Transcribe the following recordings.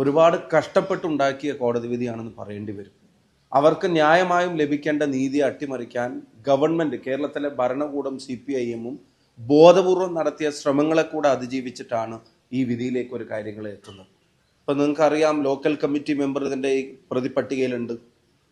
ഒരുപാട് കഷ്ടപ്പെട്ടുണ്ടാക്കിയ കോടതി വിധിയാണെന്ന് പറയേണ്ടി വരും. അവർക്ക് ന്യായമായും ലഭിക്കേണ്ട നീതി അട്ടിമറിക്കാൻ ഗവൺമെന്റ് കേരളത്തിലെ ഭരണകൂടം സി പി ഐ എമ്മും ബോധപൂർവം നടത്തിയ ശ്രമങ്ങളെ കൂടെ അതിജീവിച്ചിട്ടാണ് ഈ വിധിയിലേക്ക് ഒരു കാര്യങ്ങൾ എത്തുന്നത്. ഇപ്പൊ നിങ്ങൾക്കറിയാം ലോക്കൽ കമ്മിറ്റി മെമ്പർ ഇതിന്റെ ഈ പ്രതിപട്ടികയിലുണ്ട്.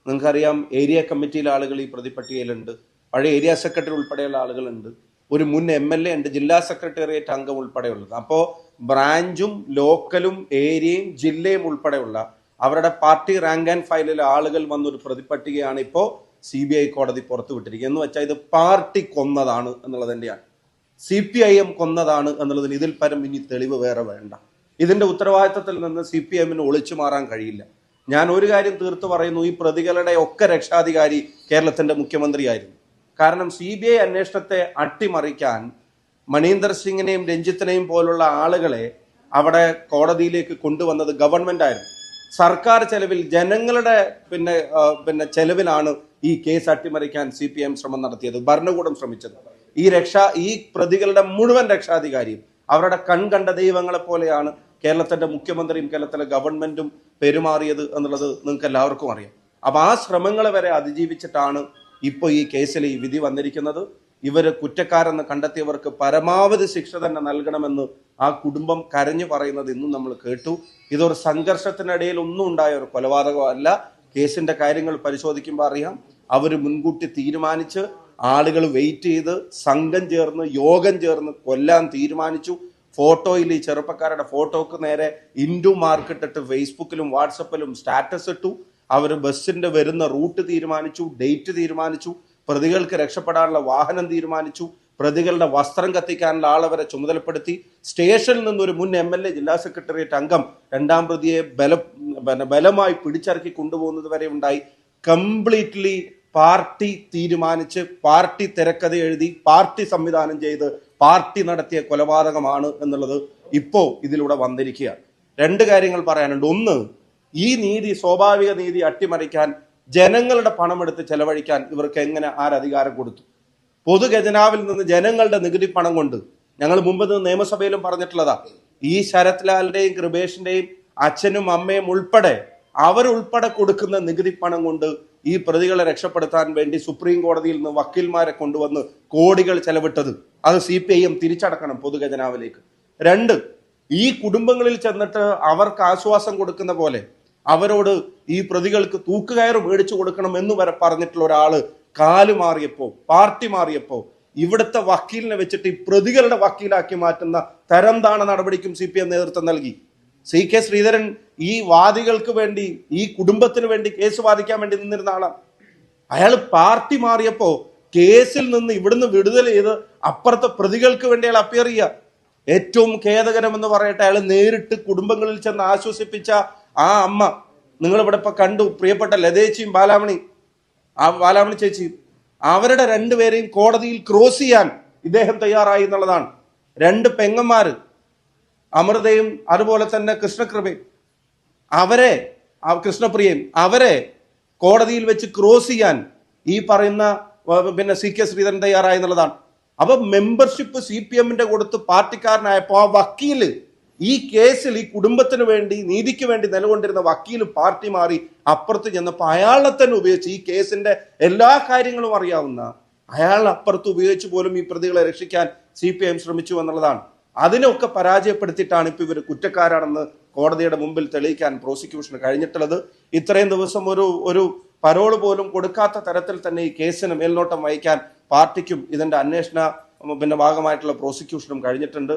നിങ്ങൾക്കറിയാം ഏരിയ കമ്മിറ്റിയിലെ ആളുകൾ ഈ പ്രതിപട്ടികയിലുണ്ട്. പഴയ ഏരിയ സെക്രട്ടറി ഉൾപ്പെടെയുള്ള ആളുകളുണ്ട്. ഒരു മുൻ എം എൽ എ ഉണ്ട് ജില്ലാ സെക്രട്ടേറിയറ്റ് അംഗം ഉൾപ്പെടെയുള്ളത്. അപ്പോൾ ബ്രാഞ്ചും ലോക്കലും ഏരിയയും ജില്ലയും ഉൾപ്പെടെയുള്ള അവരുടെ പാർട്ടി റാങ്ക് ആൻഡ് ഫയലിലെ ആളുകൾ വന്നൊരു പ്രതിപട്ടികയാണ് ഇപ്പോൾ സി ബി ഐ കോടതി പുറത്തുവിട്ടിരിക്കുക എന്ന് വെച്ചാൽ ഇത് പാർട്ടി കൊന്നതാണ് എന്നുള്ളത് തന്നെയാണ് സി പി ഐ എം കൊന്നതാണ് എന്നുള്ളതിന് ഇതിൽ പരം ഇനി തെളിവ് വേറെ വേണ്ട. ഇതിന്റെ ഉത്തരവാദിത്തത്തിൽ നിന്ന് സി പി എമ്മിന് ഒളിച്ചു മാറാൻ കഴിയില്ല. ഞാൻ ഒരു കാര്യം തീർത്തു പറയുന്നു ഈ പ്രതികളുടെ ഒക്കെ രക്ഷാധികാരി കേരളത്തിന്റെ മുഖ്യമന്ത്രിയായിരുന്നു. കാരണം സി ബി ഐ അന്വേഷണത്തെ അട്ടിമറിക്കാൻ മണീന്ദർ സിംഗിനെയും രഞ്ജിത്തിനെയും പോലുള്ള ആളുകളെ അവിടെ കോടതിയിലേക്ക് കൊണ്ടുവന്നത് ഗവൺമെന്റ് ആയിരുന്നു. സർക്കാർ ചെലവിൽ ജനങ്ങളുടെ പിന്നെ പിന്നെ ചെലവിലാണ് ഈ കേസ് അട്ടിമറിക്കാൻ സി പി എം ശ്രമം നടത്തിയത് ഭരണകൂടം ശ്രമിച്ചത്. ഈ രക്ഷാ ഈ പ്രതികളുടെ മുഴുവൻ രക്ഷാധികാരിയും അവരുടെ കൺകണ്ട ദൈവങ്ങളെ പോലെയാണ് കേരളത്തിന്റെ മുഖ്യമന്ത്രിയും കേരളത്തിലെ ഗവൺമെന്റും പെരുമാറിയത് എന്നുള്ളത് നിങ്ങൾക്ക് എല്ലാവർക്കും അറിയാം. അപ്പൊ ആ ശ്രമങ്ങളെ വരെ അതിജീവിച്ചിട്ടാണ് ഇപ്പോൾ ഈ കേസിൽ ഈ വിധി വന്നിരിക്കുന്നത് ഇവർ കുറ്റക്കാരെന്ന് കണ്ടെത്തിയവർക്ക് പരമാവധി ശിക്ഷ തന്നെ നൽകണമെന്ന് ആ കുടുംബം കരഞ്ഞു പറയുന്നത് ഇന്നും നമ്മൾ കേട്ടു. ഇതൊരു സംഘർഷത്തിനിടയിൽ ഒന്നും ഉണ്ടായ ഒരു കൊലപാതകമല്ല. കേസിന്റെ കാര്യങ്ങൾ പരിശോധിക്കുമ്പോൾ അറിയാം. അവർ മുൻകൂട്ടി തീരുമാനിച്ച് ആളുകൾ വെയിറ്റ് ചെയ്ത് സംഘം ചേർന്ന് യോഗം ചേർന്ന് കൊല്ലാൻ തീരുമാനിച്ചു. ഫോട്ടോയിൽ ഈ ചെറുപ്പക്കാരുടെ ഫോട്ടോക്ക് നേരെ ഇൻഡു മാർക്കിട്ടിട്ട് ഫേസ്ബുക്കിലും വാട്സപ്പിലും സ്റ്റാറ്റസ് ഇട്ടു. അവർ ബസ്സിന്റെ വരുന്ന റൂട്ട് തീരുമാനിച്ചു ഡേറ്റ് തീരുമാനിച്ചു പ്രതികൾക്ക് രക്ഷപ്പെടാനുള്ള വാഹനം തീരുമാനിച്ചു പ്രതികളുടെ വസ്ത്രം കത്തിക്കാനുള്ള ആളവരെ ചുമതലപ്പെടുത്തി. സ്റ്റേഷനിൽ നിന്നൊരു മുൻ എം എൽ എ ജില്ലാ സെക്രട്ടേറിയറ്റ് അംഗം രണ്ടാം പ്രതിയെ ബല ബലമായി പിടിച്ചിറക്കി കൊണ്ടുപോകുന്നത് വരെ ഉണ്ടായി. കംപ്ലീറ്റ്ലി പാർട്ടി തീരുമാനിച്ച് പാർട്ടി തിരക്കഥ എഴുതി പാർട്ടി സംവിധാനം ചെയ്ത് പാർട്ടി നടത്തിയ കൊലപാതകമാണ് എന്നുള്ളത് ഇപ്പോൾ ഇതിലൂടെ വന്നിരിക്കുകയാണ്. രണ്ട് കാര്യങ്ങൾ പറയാനുണ്ട്. ഒന്ന് ഈ നീതി സ്വാഭാവിക നീതി അട്ടിമറിക്കാൻ ജനങ്ങളുടെ പണമെടുത്ത് ചെലവഴിക്കാൻ ഇവർക്ക് എങ്ങനെ ആരധികാരം കൊടുത്തു? പൊതുഖജനാവിൽ നിന്ന് ജനങ്ങളുടെ നികുതി പണം കൊണ്ട് ഞങ്ങൾ മുമ്പ് നിന്ന് നിയമസഭയിലും പറഞ്ഞിട്ടുള്ളതാ. ഈ ശരത് ലാലിന്റെയും കൃപേഷിന്റെയും അച്ഛനും അമ്മയും ഉൾപ്പെടെ അവരുൾപ്പെടെ കൊടുക്കുന്ന നികുതി പണം കൊണ്ട് ഈ പ്രതികളെ രക്ഷപ്പെടുത്താൻ വേണ്ടി സുപ്രീം കോടതിയിൽ നിന്ന് വക്കീൽമാരെ കൊണ്ടുവന്ന് കോടികൾ ചെലവിട്ടത്. അത് സി പി ഐ എം തിരിച്ചടക്കണം പൊതുഖജനാവിലേക്ക്. രണ്ട് ഈ കുടുംബങ്ങളിൽ ചെന്നിട്ട് അവർക്ക് ആശ്വാസം കൊടുക്കുന്ന പോലെ അവരോട് ഈ പ്രതികൾക്ക് തൂക്കുകയറ് മേടിച്ചു കൊടുക്കണം എന്ന് വരെ പറഞ്ഞിട്ടുള്ള ഒരാൾ കാൽ മാറിയപ്പോ പാർട്ടി മാറിയപ്പോ ഇവിടുത്തെ വക്കീലിനെ വെച്ചിട്ട് ഈ പ്രതികളുടെ വക്കീലാക്കി മാറ്റുന്ന തരം താണ നടപടിക്കും സി പി എം നേതൃത്വം നൽകി. സി കെ ശ്രീധരൻ ഈ വാദികൾക്ക് വേണ്ടി ഈ കുടുംബത്തിന് വേണ്ടി കേസ് വാദിക്കാൻ വേണ്ടി നിന്നിരുന്ന ആളാണ് അയാൾ പാർട്ടി മാറിയപ്പോ കേസിൽ നിന്ന് ഇവിടുന്ന് വിടുതൽ ചെയ്ത് അപ്പുറത്തെ പ്രതികൾക്ക് വേണ്ടി അയാൾ അപ്പിയർ ചെയ്യുക ഏറ്റവും ഖേദകരമെന്ന് പറയട്ടെ അയാൾ നേരിട്ട് കുടുംബങ്ങളിൽ ചെന്ന് ആശ്വസിപ്പിച്ച ആ അമ്മ നിങ്ങളിവിടെ ഇപ്പൊ കണ്ടു. പ്രിയപ്പെട്ട ലതേച്ചിയും ബാലാമണി. ആ ബാലാമണി ചേച്ചിയും അവരുടെ രണ്ടുപേരെയും കോടതിയിൽ ക്രോസ് ചെയ്യാൻ ഇദ്ദേഹം തയ്യാറായി എന്നുള്ളതാണ്. രണ്ട് പെങ്ങന്മാര് അമൃതയും അതുപോലെ തന്നെ കൃഷ്ണകൃപയും. അവരെ കൃഷ്ണപ്രിയയും അവരെ കോടതിയിൽ വെച്ച് ക്രോസ് ചെയ്യാൻ ഈ പറയുന്ന പിന്നെ സി കെ ശ്രീധരൻ തയ്യാറായി എന്നുള്ളതാണ്. അപ്പൊ മെമ്പർഷിപ്പ് സി പി എമ്മിന്റെ കൊടുത്ത് പാർട്ടിക്കാരനായപ്പോ ആ വക്കീൽ ഈ കേസിൽ ഈ കുടുംബത്തിന് വേണ്ടി നീതിക്ക് വേണ്ടി നിലകൊണ്ടിരുന്ന വക്കീൽ പാർട്ടി മാറി അപ്പുറത്ത് ചെന്നപ്പോൾ അയാളെ തന്നെ ഉപയോഗിച്ച് ഈ കേസിന്റെ എല്ലാ കാര്യങ്ങളും അറിയാവുന്ന അയാൾ അപ്പുറത്ത് ഉപയോഗിച്ച് പോലും ഈ പ്രതികളെ രക്ഷിക്കാൻ സി പി എം ശ്രമിച്ചു എന്നുള്ളതാണ്. അതിനൊക്കെ പരാജയപ്പെടുത്തിയിട്ടാണ് ഇപ്പൊ ഇവർ കുറ്റക്കാരാണെന്ന് കോടതിയുടെ മുമ്പിൽ തെളിയിക്കാൻ പ്രോസിക്യൂഷന് കഴിഞ്ഞിട്ടുള്ളത്. ഇത്രയും ദിവസം ഒരു ഒരു പരോൾ പോലും കൊടുക്കാത്ത തരത്തിൽ തന്നെ ഈ കേസിന് മേൽനോട്ടം വഹിക്കാൻ പാർട്ടിക്കും ഇതിന്റെ അന്വേഷണ പിന്നെ ഭാഗമായിട്ടുള്ള പ്രോസിക്യൂഷനും കഴിഞ്ഞിട്ടുണ്ട്.